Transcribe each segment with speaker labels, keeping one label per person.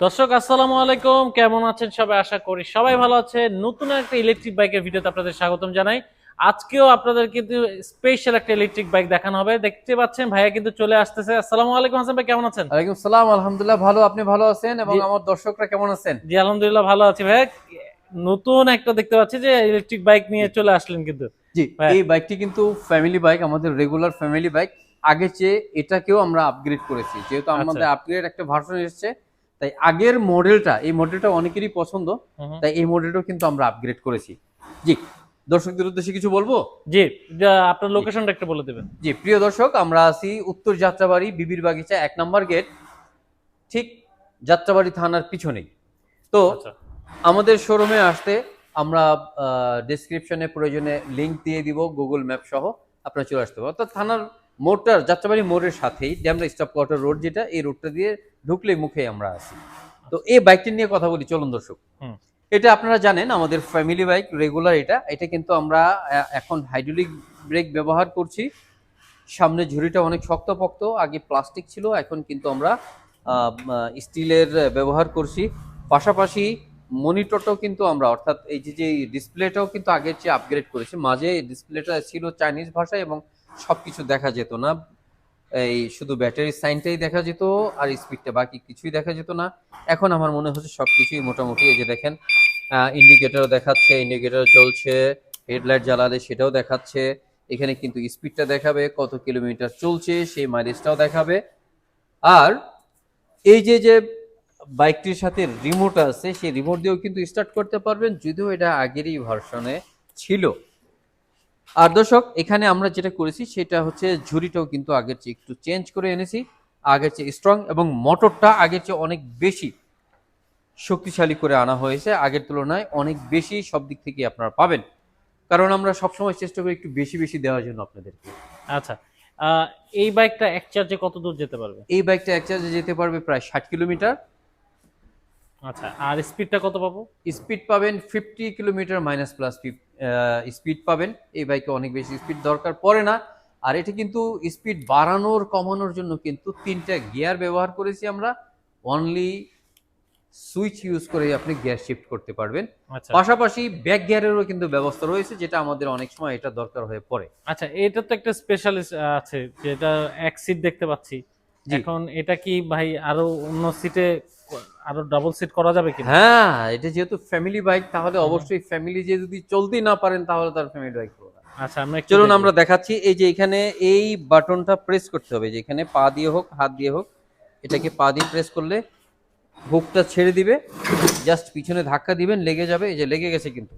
Speaker 1: দর্শক আসসালামু আলাইকুম। কেমন আছেন সবাই? আশা করি সবাই ভালো আছে নতুন একটা ইলেকট্রিক বাইকের ভিডিওতে আপনাদের স্বাগতম জানাই। আজকেও আপনাদের কিন্তু স্পেশাল একটা ইলেকট্রিক বাইক দেখানো হবে। দেখতে পাচ্ছেন ভাইয়া কিন্তু চলে আসতেছে। আসসালামু আলাইকুম হাসান ভাই কেমন আছেন?
Speaker 2: ওয়ালাইকুম সালাম আলহামদুলিল্লাহ ভালো। আপনি ভালো আছেন এবং আমার দর্শকরা কেমন আছেন?
Speaker 1: জি আলহামদুলিল্লাহ ভালো আছি ভাই নতুন একটা দেখতে পাচ্ছি যে ইলেকট্রিক বাইক নিয়ে চলে আসলেন কিন্তু।
Speaker 2: জি। এই বাইকটি কিন্তু ফ্যামিলি বাইক আমাদের রেগুলার ফ্যামিলি বাইক আগে চেয়ে এটাকেও আমরা আপগ্রেড করেছি। যেহেতু আমাদের
Speaker 1: আচ্ছা।
Speaker 2: আপগ্রেড একটা ভার্সন এসেছে তাই আগের মডেলটা এই মডেলটা অনেকেরই পছন্দ তাই এই মডেলটাও কিন্তু আমরা আপগ্রেড করেছি। জি দর্শকদের উদ্দেশ্যে কিছু বলব?
Speaker 1: জি আপনার লোকেশনটা একটু বলে দেবেন।
Speaker 2: জি প্রিয় দর্শক আমরা আছি উত্তর যাত্রাবাড়ি বিবির বাগিচা এক নম্বর গেট ঠিক যাত্রাবাড়ি থানার পিছনেই। তো
Speaker 1: আচ্ছা।
Speaker 2: আমাদের শোরুমে আসতে আমরা ডেসক্রিপশনে প্রয়োজনে লিংক দিয়ে দিব গুগল ম্যাপ সহ আপনারা চলে আসতে পারেন। অর্থাৎ থানার মোড়টার যাত্রাবাড়ি মোড়ের সাথেই ড্যামরা স্টপ কোয়ার্টার রোড যেটা এই রোডটা দিয়ে ঢুকলে মুখে আমরা আসি তো এই বাইকটি নিয়ে কথা বলি চলুন দর্শক। এটা আপনারা জানেন আমাদের ফ্যামিলি বাইক রেগুলার এটা। এটা কিন্তু আমরা এখন হাইড্রোলিক ব্রেক ব্যবহার করছি। সামনে ঝুড়িটা অনেক শক্তপোক্ত আগে প্লাস্টিক ছিল এখন কিন্তু আমরা স্টিলের ব্যবহার করছি। পাশাপাশি মনিটরটাও কিন্তু আমরা, অর্থাৎ এই যে যে ডিসপ্লেটাও কিন্তু আগের চেয়ে আপগ্রেড করেছি। মাঝে ডিসপ্লেটা ছিল চাইনিজ ভাষায় এবং সব কিছু দেখা যেত না। এই শুধু ব্যাটারির সাইনটাই দেখা যেত আর স্পিডটা বাকি কিছুই দেখা যেত না। এখন আমার মনে হচ্ছে সব কিছুই মোটামুটি এই যে দেখেন ইন্ডিকেটর দেখাচ্ছে ইন্ডিকেটর চলছে হেডলাইট জ্বালালে সেটাও দেখাচ্ছে। এখানে কিন্তু স্পিডটা দেখাবে, কত কিলোমিটার চলছে, সেই মাইলেজটাও দেখাবে। আর এই যে যে বাইকটির সাথে রিমোট আছে সেই রিমোট দিয়েও কিন্তু স্টার্ট করতে পারবেন যদিও এটা আগেরই ভার্সনে ছিল। আর দর্শক এখানে আমরা যেটা করেছি সেটা হচ্ছে ঝুড়িটাও কিন্তু আগের চেয়ে একটু চেঞ্জ করে এনেছি। আগের চেয়ে স্ট্রং এবং মোটরটা আগের চেয়ে অনেক বেশি শক্তিশালী করে আনা হয়েছে। আগের তুলনায় অনেক বেশি সব দিক থেকে আপনারা পাবেন। কারণ আমরা সবসময় চেষ্টা করি একটু বেশি বেশি দেওয়ার জন্য আপনাদেরকে।
Speaker 1: আচ্ছা এই বাইকটা এক চার্জে কত দূর যেতে পারবে?
Speaker 2: এই বাইকটা এক চার্জে যেতে পারবে প্রায় ষাট কিলোমিটার।
Speaker 1: আচ্ছা আর স্পিডটা কত পাবো?
Speaker 2: স্পিড পাবেন fifty kilometre minus plus speed পাবেন। এই বাইকে অনেক বেশি স্পিড দরকার পড়ে না। আর এটা কিন্তু স্পিড বাড়ানোর কমানোর জন্য কিন্তু তিনটা গিয়ার ব্যবহার করেছি আমরা। অনলি সুইচ ইউজ করে আপনি গিয়ার শিফট করতে পারবেন।
Speaker 1: আচ্ছা।
Speaker 2: পাশাপাশি ব্যাক গিয়ারেরও কিন্তু ব্যবস্থা রয়েছে যেটা আমাদের অনেক সময় এটা দরকার হয়ে পড়ে।
Speaker 1: আচ্ছা এটা তো একটা স্পেশালিস্ট আছে যেটা এক সিট দেখতে পাচ্ছি। এখন এটা কি ভাই আরও অন্য সিটে আরও ডাবল সিট করা যাবে কি
Speaker 2: হ্যাঁ এটা যেহেতু ফ্যামিলি বাইক তাহলে অবশ্যই ফ্যামিলি যে যদি চলতে না পারেন তাহলে তার ফ্যামিলি বাইক
Speaker 1: আচ্ছা আমরা
Speaker 2: চলুন আমরা দেখাচ্ছি এই যে এখানে এই বাটনটা প্রেস করতে হবে যে এখানে পা দিয়ে হোক হাত দিয়ে হোক এটাকে পা দিয়ে প্রেস করলে হুকটা ছেড়ে দিবে জাস্ট পিছনে ধাক্কা দিবেন লেগে যাবে এই যে লেগে গেছে কিন্তু।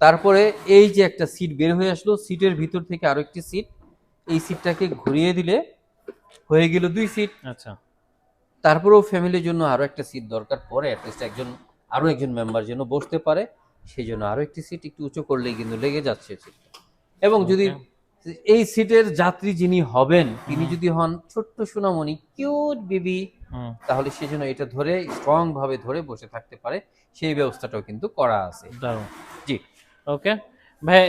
Speaker 2: তারপরে এই যে একটা সিট বের হয়ে আসলো সিটের ভিতর থেকে আরও একটি সিট এই সিটটাকে ঘুরিয়ে দিলে হয়ে গেল দুই সিট
Speaker 1: আচ্ছা।
Speaker 2: তারপরেও ফ্যামিলির জন্য আরও একটা সিট দরকার পড়ে অ্যাটলিস্ট একজন আরও একজন মেম্বার যেন বসতে পারে সেই জন্য আরও একটি সিট একটু উঁচু করলেই কিন্তু লেগে যাচ্ছে সিটটা এবং যদি এই সিটের যাত্রী যিনি হবেন তিনি যদি হন ছোট্ট সোনামণি কিউট বেবি তাহলে সেজন্য এটা ধরে স্ট্রং ভাবে ধরে বসে থাকতে পারে সেই ব্যবস্থাটাও কিন্তু করা আছে। জি।
Speaker 1: ওকে ভাই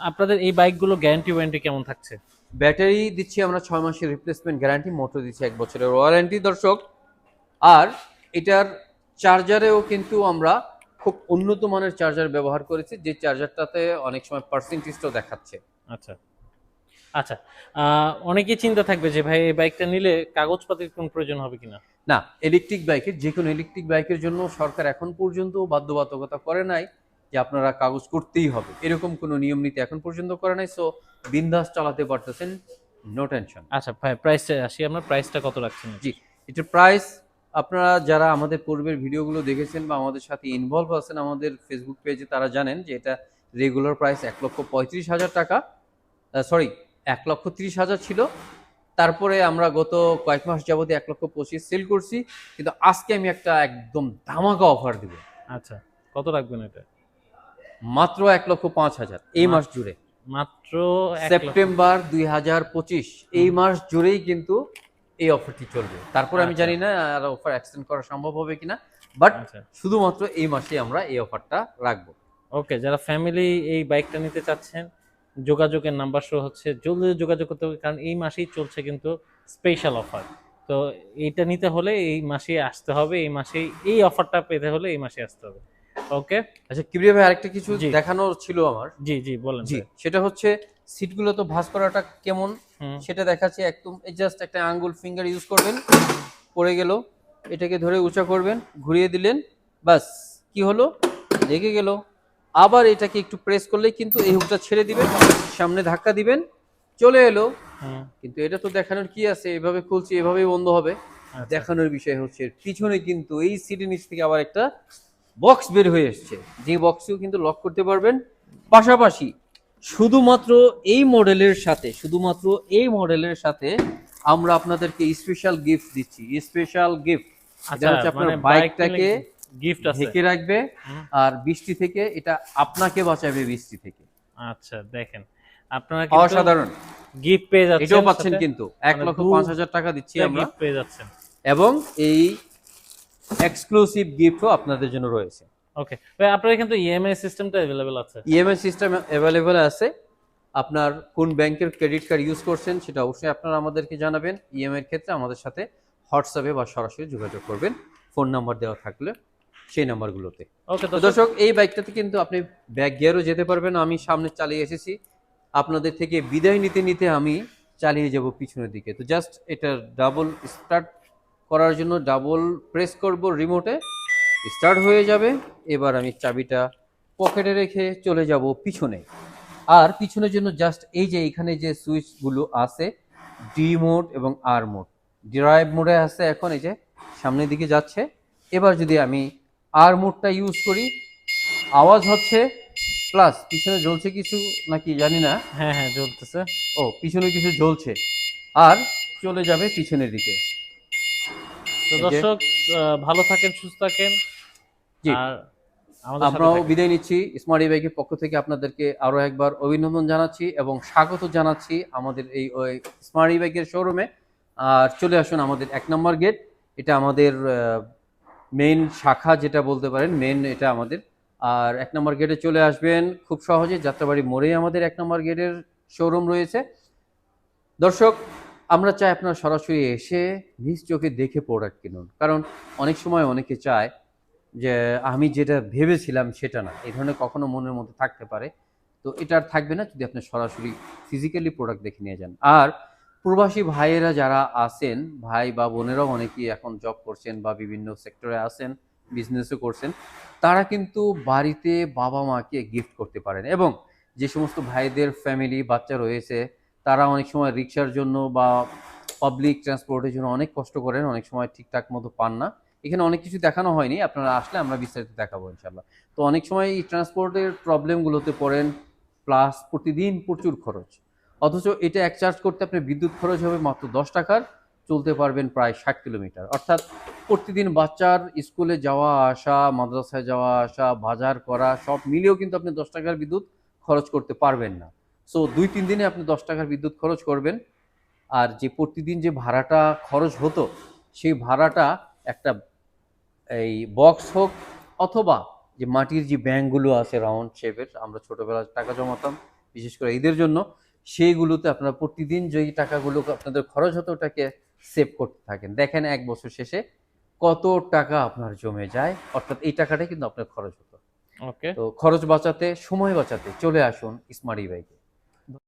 Speaker 1: আপনাদের এই বাইকগুলো গ্যারান্টি ওয়ারেন্টি কেমন থাকছে?
Speaker 2: ব্যাটারি দিচ্ছি আমরা ছয় মাসের রিপ্লেসমেন্ট গ্যারান্টি মোটর দিচ্ছি এক বছরের ওয়ারেন্টি দর্শক। আর এটার চার্জারেও কিন্তু আমরা খুব উন্নত মানের চার্জার ব্যবহার করেছি যে চার্জারটাতে অনেক সময় পার্সেন্টেজটাও দেখাচ্ছে।
Speaker 1: আচ্ছা। আচ্ছা আহ, অনেকেই চিন্তা থাকবে যে ভাই এই বাইকটা নিলে কাগজপাতির কোন প্রয়োজন হবে কিনা?
Speaker 2: না ইলেকট্রিক বাইকের যে কোনো ইলেকট্রিক বাইকের জন্য সরকার এখন পর্যন্ত বাধ্যবাধকতা করে নাই। যে আপনারা কাগজ করতেই হবে। এরকম কোনো নিয়ম নীতি এখন পর্যন্ত করে নাই সো বিন্দাস চালাতে পারতেছেন নো টেনশন
Speaker 1: আচ্ছা ভাই প্রাইসটা আসি আমরা প্রাইসটা কত রাখছেন?
Speaker 2: জি এটার প্রাইস আপনারা যারা আমাদের পূর্বের ভিডিওগুলো দেখেছেন বা আমাদের সাথে ইনভলভ আছেন আমাদের ফেসবুক পেজে তারা জানেন যে এটা রেগুলার প্রাইস এক লক্ষ পঁয়ত্রিশ হাজার টাকা সরি এক লক্ষ ত্রিশ হাজার ছিল। তারপরে আমরা গত কয়েক মাস যাবতে এক লক্ষ পঁচিশ সেল করছি কিন্তু আজকে আমি একটা একদম ধামাকা অফার দিব।
Speaker 1: আচ্ছা কত রাখবেন এটা?
Speaker 2: মাত্র এক লক্ষ পাঁচ হাজার এই মাস জুড়ে।
Speaker 1: মাত্র
Speaker 2: সেপ্টেম্বর দুই হাজার পঁচিশ এই মাস জুড়েই কিন্তু এই অফারটি চলবে। তারপর আমি
Speaker 1: আচ্ছা।
Speaker 2: জানি না আর অফার এক্সটেন্ড করা সম্ভব হবে কিনা বাট
Speaker 1: আচ্ছা।
Speaker 2: শুধুমাত্র এই মাসে আমরা এই অফারটা রাখব।
Speaker 1: ওকে যারা ফ্যামিলি এই বাইকটা নিতে চাচ্ছেন যোগাযোগের নাম্বার শো হচ্ছে জলদি যোগাযোগ করতে হবে কারণ এই মাসেই চলছে কিন্তু স্পেশাল অফার তো এইটা নিতে হলে এই মাসে আসতে হবে এই মাসেই এই অফারটা পেতে হলে এই মাসে আসতে হবে। ওকে
Speaker 2: আচ্ছা কিবরিয়া ভাই আরেকটা কিছু। দেখানোর ছিল আমার।
Speaker 1: জি জি বলেন
Speaker 2: জি। সেটা হচ্ছে সিটগুলো তো ভাঁজ করাটা কেমন? সেটা দেখাচ্ছি একদম জাস্ট একটা আঙ্গুল ফিঙ্গার ইউজ করবেন পড়ে গেল এটাকে ধরে উঁচা করবেন ঘুরিয়ে দিলেন বাস কি হলো? লেগে গেল। আবার এটাকে একটু প্রেস করলেই কিন্তু এই হুকটা ছেড়ে দিবেন সামনে ধাক্কা দিবেন চলে এলো। কিন্তু এটা তো দেখানোর কি আছে? এভাবে খুলছি এভাবেই বন্ধ হবে।
Speaker 1: আচ্ছা।
Speaker 2: দেখানোর বিষয় হচ্ছে পিছনে কিন্তু এই সিটের নিচ থেকে আবার একটা বক্স বের হয়ে এসছে। যে বক্সেও কিন্তু লক করতে পারবেন। পাশাপাশি শুধুমাত্র এই মডেলের সাথে শুধুমাত্র এই মডেলের সাথে আমরা আপনাদেরকে স্পেশাল গিফট দিচ্ছি। স্পেশাল গিফট এটা হচ্ছে আপনার
Speaker 1: মানে
Speaker 2: বাইকটাকে
Speaker 1: গিফট আছে।
Speaker 2: ঢেকে রাখবে আর বৃষ্টি থেকে এটা আপনাকে বাঁচাবে বৃষ্টি থেকে।
Speaker 1: আচ্ছা দেখেন। আপনারা
Speaker 2: অসাধারণ।
Speaker 1: গিফট পেয়ে যাচ্ছেন
Speaker 2: এটাও পাচ্ছেন কিন্তু। এক
Speaker 1: মানে
Speaker 2: লক্ষ পাঁচ হাজার টাকা দিচ্ছি আমরা।
Speaker 1: পেয়ে যাচ্ছেন।
Speaker 2: এবং এই এক্সক্লুসিভ গিফটও আপনাদের জন্য রয়েছে
Speaker 1: ওকে ভাই আপনার কিন্তু ইএমআই সিস্টেমটা अवेलेबल আছে
Speaker 2: ইএমআই সিস্টেম অ্যাভেলেবল আছে আপনার কোন ব্যাংকের ক্রেডিট কার্ড ইউজ করছেন সেটা অবশ্যই আপনারা আমাদেরকে জানাবেন ইএমআই এর ক্ষেত্রে আমাদের সাথে হোয়াটসঅ্যাপে বা সরাসরি যোগাযোগ করবেন ফোন নাম্বার দেওয়া থাকলে সেই নাম্বারগুলোতে
Speaker 1: ওকে
Speaker 2: তো
Speaker 1: তো
Speaker 2: দর্শক এই বাইকটাতে কিন্তু আপনি ব্যাক গিয়ারও যেতে পারবেন আমি সামনে চালিয়ে এসেছি আপনাদের থেকে বিদায় নিতে নিতে আমি চালিয়ে যাব পিছনের দিকে তো জাস্ট এটা ডাবল স্টার্ট করার জন্য ডাবল প্রেস করব রিমোটে স্টার্ট হয়ে যাবে। এবার আমি চাবিটা পকেটে রেখে চলে যাব পিছনে। আর পিছনের জন্য জাস্ট এই যে এখানে যে সুইচগুলো আছে ডি মোড এবং আর মোড ড্রাইভ মোডে আছে এখন এই যে সামনের দিকে যাচ্ছে। এবার যদি আমি আর মোডটা ইউজ করি আওয়াজ হচ্ছে প্লাস পিছনে জ্বলছে কিছু নাকি জানি না।
Speaker 1: হ্যাঁ হ্যাঁ জ্বলতেছে।
Speaker 2: ও পিছনে কিছু জ্বলছে। আর চলে যাবে পিছনের দিকে।
Speaker 1: তো দর্শক ভালো থাকেন সুস্থ থাকেন। আর
Speaker 2: আমরাও বিদায় নিচ্ছি। স্মার্ট ই পক্ষ থেকে আপনাদেরকে আরও একবার অভিনন্দন জানাচ্ছি এবং স্বাগত জানাচ্ছি আমাদের এই স্মার্ট ই শোরুমে। আর চলে আসুন আমাদের এক নম্বর গেট। এটা আমাদের মেইন শাখা যেটা বলতে পারেন মেইন এটা আমাদের। আর এক নম্বর গেটে চলে আসবেন। খুব সহজে যাত্রাবাড়ি মোড়েই আমাদের এক নম্বর গেটের শোরুম রয়েছে। দর্শক আমরা চাই আপনারা সরাসরি এসে নিজ চোখে দেখে প্রোডাক্ট কিনুন। কারণ অনেক সময় অনেকে চায় যে, আমি যেটা ভেবেছিলাম সেটা না। এই ধরনের কখনো মনের মধ্যে থাকতে পারে। তো এটা আর থাকবে না যদি আপনি সরাসরি ফিজিক্যালি প্রোডাক্ট দেখে নিয়ে যান। আর প্রবাসী ভাইয়েরা যারা আছেন, ভাই বা বোনেরাও অনেকেই এখন জব করছেন বা বিভিন্ন সেক্টরে আছেন বিজনেসও করছেন, তারা কিন্তু বাড়িতে বাবা মাকে গিফট করতে পারেন। এবং যে সমস্ত ভাইদের ফ্যামিলি বাচ্চা রয়েছে তারা অনেক সময় রিক্সার জন্য বা পাবলিক ট্রান্সপোর্টের জন্য অনেক কষ্ট করেন, অনেক সময় ঠিকঠাক মতো পান না। এখানে অনেক কিছু দেখানো হয়নি, আপনারা আসলে আমরা বিস্তারিত দেখাবো ইনশাল্লাহ তো অনেক সময় এই ট্রান্সপোর্টের প্রবলেমগুলোতে পড়েন প্লাস প্রতিদিন প্রচুর খরচ। অথচ এটা এক চার্জ করতে আপনার বিদ্যুৎ খরচ হবে মাত্র দশ টাকার, চলতে পারবেন প্রায় ষাট কিলোমিটার। অর্থাৎ প্রতিদিন বাচ্চার স্কুলে যাওয়া আসা, মাদ্রাসায় যাওয়া আসা, বাজার করা, সব মিলিয়েও কিন্তু আপনি দশ টাকার বিদ্যুৎ খরচ করতে পারবেন না। সো দুই তিন দিনে আপনি দশ টাকার বিদ্যুৎ খরচ করবেন। আর যে প্রতিদিন যে ভাড়াটা খরচ হতো সেই ভাড়াটা একটা এই বক্স হোক অথবা যে মাটির যে ব্যাংকগুলো আছে রাউন্ড শেপের আমরা ছোটবেলায় টাকা জমাতাম বিশেষ করে ঈদের জন্য সেইগুলোতে আপনারা প্রতিদিন যেই টাকাগুলো আপনাদের খরচ হতো ওটাকে সেভ করতে থাকেন। দেখেন এক বছর শেষে কত টাকা আপনার জমে যায় অর্থাৎ এই টাকাটাই কিন্তু আপনার খরচ হতো।
Speaker 1: ওকে
Speaker 2: তো খরচ বাঁচাতে সময় বাঁচাতে চলে আসুন স্মার্ট বাইকে